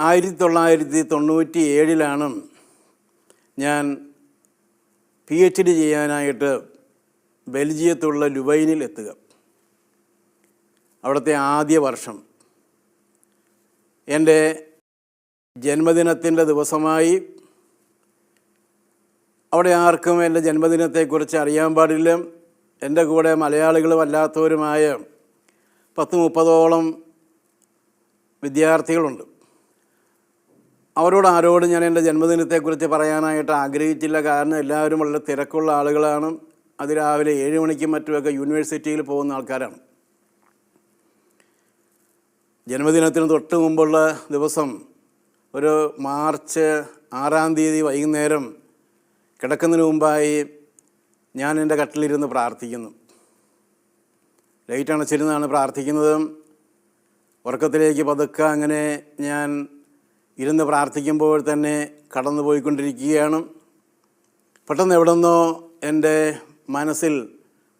ആയിരത്തി തൊള്ളായിരത്തി തൊണ്ണൂറ്റി ഏഴിലാണ് ഞാൻ പി എച്ച് ഡി ചെയ്യാനായിട്ട് ബെൽജിയത്തുള്ള ലുബൈനിൽ എത്തുക. അവിടുത്തെ ആദ്യ വർഷം. എന്റെ ജന്മദിനത്തിന്റെ ദിവസമായി അവിടെ ആർക്കും എന്റെ ജന്മദിനത്തെക്കുറിച്ച് അറിയാൻ പാടില്ല. എന്റെ കൂടെ മലയാളികളും അല്ലാത്തവരുമായ പത്ത് മുപ്പതോളം വിദ്യാർത്ഥികളുണ്ട്. അവരോട് ആരോടും ഞാൻ എന്റെ ജന്മദിനത്തെക്കുറിച്ച് പറയാനായിട്ട് ആഗ്രഹിച്ചില്ല. കാരണം എല്ലാവരും വളരെ തിരക്കുള്ള ആളുകളാണ്. അതിരാവിലെ ഏഴ് മണിക്കും മറ്റുമൊക്കെ യൂണിവേഴ്സിറ്റിയിൽ പോകുന്ന ആൾക്കാരാണ്. ജന്മദിനത്തിന് തൊട്ട് മുമ്പുള്ള ദിവസം ഒരു മാർച്ച് ആറാം തീയതി വൈകുന്നേരം കിടക്കുന്നതിന് മുമ്പായി ഞാൻ എന്റെ കട്ടിലിരുന്ന് പ്രാർത്ഥിക്കുന്നു. ലൈറ്റ് അണച്ചിരുന്നാണ് പ്രാർത്ഥിക്കുന്നത്. ഉറക്കത്തിലേക്ക് പതുക്കെ അങ്ങനെ ഞാൻ ഇരുന്ന് പ്രാർത്ഥിക്കുമ്പോൾ തന്നെ കടന്നു പോയിക്കൊണ്ടിരിക്കുകയാണ്. പെട്ടെന്ന് എവിടെ നിന്നോ എന്റെ മനസ്സിൽ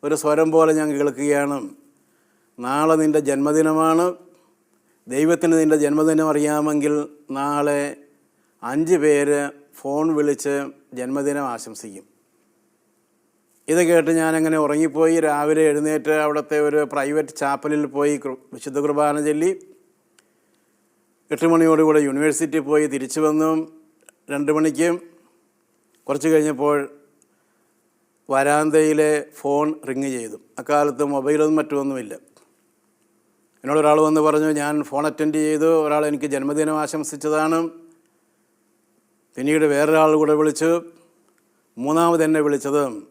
ഒരു സ്വരം പോലെ ഞാൻ കേൾക്കുകയാണ്. നാളെ നിന്റെ ജന്മദിനമാണ്. ദൈവത്തിന് നിന്റെ ജന്മദിനം അറിയാമെങ്കിൽ നാളെ അഞ്ച് പേര് ഫോൺ വിളിച്ച് ജന്മദിനം ആശംസിക്കും. ഇത് കേട്ട് ഞാനങ്ങനെ ഉറങ്ങിപ്പോയി. രാവിലെ എഴുന്നേറ്റ് അവിടുത്തെ ഒരു പ്രൈവറ്റ് ചാപ്പലിൽ പോയി വിശുദ്ധ കുർബാന ചൊല്ലി. എട്ട് മണിയോടുകൂടെ യൂണിവേഴ്സിറ്റി പോയി തിരിച്ചു വന്നും. രണ്ട് മണിക്ക് കുറച്ച് കഴിഞ്ഞപ്പോൾ വരാന്തയിലെ ഫോൺ റിങ് ചെയ്തു. അക്കാലത്ത് മൊബൈലൊന്നും മറ്റൊന്നുമില്ല. എന്നോട് ഒരാൾ വന്ന് പറഞ്ഞു ഞാൻ ഫോൺ അറ്റൻഡ് ചെയ്തു. ഒരാൾ എനിക്ക് ജന്മദിനം ആശംസിച്ചതാണ്. പിന്നീട് വേറൊരാൾ കൂടെ വിളിച്ചു. മൂന്നാമത് എന്നെ വിളിച്ചത്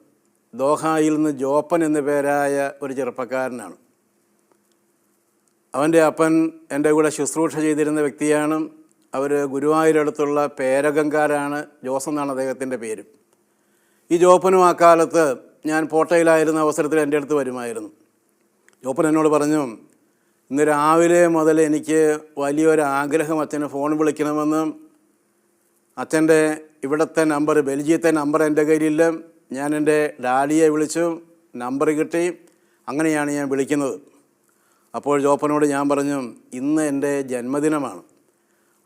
ദോഹായിൽ നിന്ന് ജോപ്പൻ എന്ന പേരായ ഒരു ചെറുപ്പക്കാരനാണ്. അവന്റെ അപ്പൻ എന്റെ കൂടെ ശുശ്രൂഷ ചെയ്തിരുന്ന വ്യക്തിയാണ്. അവർ ഗുരുവായൂരടുത്തുള്ള പേരകങ്കാരാണ് ജോസ് എന്നാണ് അദ്ദേഹത്തിന്റെ പേര്. ഈ ജോപ്പനും ആ കാലത്ത് ഞാൻ പോട്ടയിലായിരുന്ന അവസരത്തിൽ എന്റെ അടുത്ത് വരുമായിരുന്നു. ജോപ്പൻ എന്നോട് പറഞ്ഞു ഇന്ന് രാവിലെ മുതൽ എനിക്ക് വലിയൊരു ആഗ്രഹം അച്ഛന് ഫോൺ വിളിക്കണമെന്ന്. അച്ഛന്റെ ഇവിടുത്തെ നമ്പർ ബെൽജിയത്തെ നമ്പർ എന്റെ കയ്യിലില്ല. ഞാൻ എന്റെ ഡാഡിയെ വിളിച്ചു നമ്പർ കിട്ടി. അങ്ങനെയാണ് ഞാൻ വിളിക്കുന്നത്. അപ്പോൾ ജോപ്പനോട് ഞാൻ പറഞ്ഞു ഇന്ന് എന്റെ ജന്മദിനമാണ്.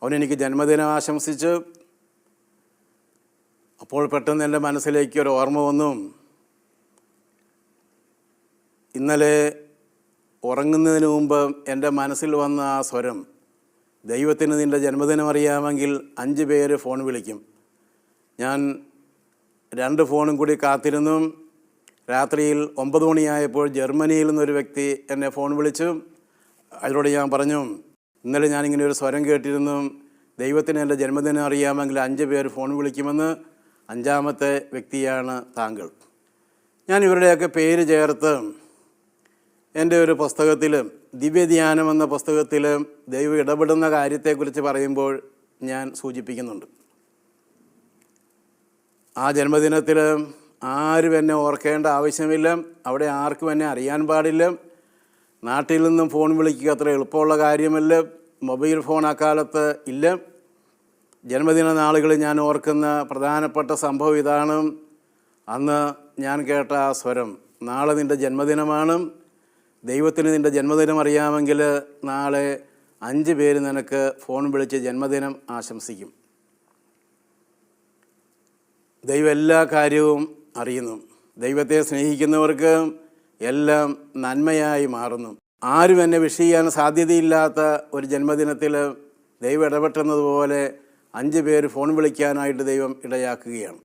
അവനെനിക്ക് ജന്മദിനം ആശംസിച്ച്. അപ്പോൾ പെട്ടെന്ന് എന്റെ മനസ്സിലേക്ക് ഒരു ഓർമ്മ വന്നു. ഇന്നലെ ഉറങ്ങുന്നതിന് മുമ്പ് എന്റെ മനസ്സിൽ വന്ന ആ സ്വരം ദൈവത്തിന് നിന്റെ ജന്മദിനം അറിയാമെങ്കിൽ അഞ്ച് പേര് ഫോൺ വിളിക്കും. ഞാൻ രണ്ട് ഫോണും കൂടി കാത്തിരുന്നു. രാത്രിയിൽ ഒമ്പത് മണിയായപ്പോൾ ജർമ്മനിയിൽ നിന്നൊരു വ്യക്തി എന്നെ ഫോൺ വിളിച്ചു. അതിലൂടെ ഞാൻ പറഞ്ഞു ഇന്നലെ ഞാനിങ്ങനെ ഒരു സ്വരം കേട്ടിരുന്നു. ദൈവത്തിന് എന്റെ ജന്മദിനം അറിയാമെങ്കിൽ അഞ്ച് പേര് ഫോൺ വിളിക്കുമെന്ന് അഞ്ചാമത്തെ വ്യക്തിയാണ് താങ്കൾ. ഞാൻ ഇവരുടെയൊക്കെ പേര് ചേർത്ത് എന്റെ ഒരു പുസ്തകത്തിൽ ദിവ്യധ്യാനം എന്ന പുസ്തകത്തിൽ ദൈവം ഇടപെടുന്ന കാര്യത്തെക്കുറിച്ച് പറയുമ്പോൾ ഞാൻ സൂചിപ്പിക്കുന്നുണ്ട്. ആ ജന്മദിനത്തിൽ ആരും എന്നെ ഓർക്കേണ്ട ആവശ്യമില്ല. അവിടെ ആർക്കും എന്നെ അറിയാൻ പാടില്ല. നാട്ടിൽ നിന്നും ഫോൺ വിളിക്കുക അത്ര എളുപ്പമുള്ള കാര്യമല്ല. മൊബൈൽ ഫോൺ അക്കാലത്ത് ഇല്ല. ജന്മദിന നാളുകളിൽ ഞാൻ ഓർക്കുന്ന പ്രധാനപ്പെട്ട സംഭവം ഇതാണ്. അന്ന് ഞാൻ കേട്ട ആ സ്വരം നാളെ നിന്റെ ജന്മദിനമാണ്. ദൈവത്തിന് നിന്റെ ജന്മദിനം അറിയാമെങ്കിൽ നാളെ അഞ്ച് പേര് നിനക്ക് ഫോൺ വിളിച്ച് ജന്മദിനം ആശംസിക്കും. ദൈവം എല്ലാ കാര്യവും അറിയുന്നു. ദൈവത്തെ സ്നേഹിക്കുന്നവർക്ക് എല്ലാം നന്മയായി മാറുന്നു. ആരും എന്നെ വിഷ് ചെയ്യാൻ സാധ്യതയില്ലാത്ത ഒരു ജന്മദിനത്തിൽ ദൈവം ഇടപെട്ടുന്നതുപോലെ അഞ്ച് പേര് ഫോൺ വിളിക്കാനായിട്ട് ദൈവം ഇടയാക്കുകയാണ്.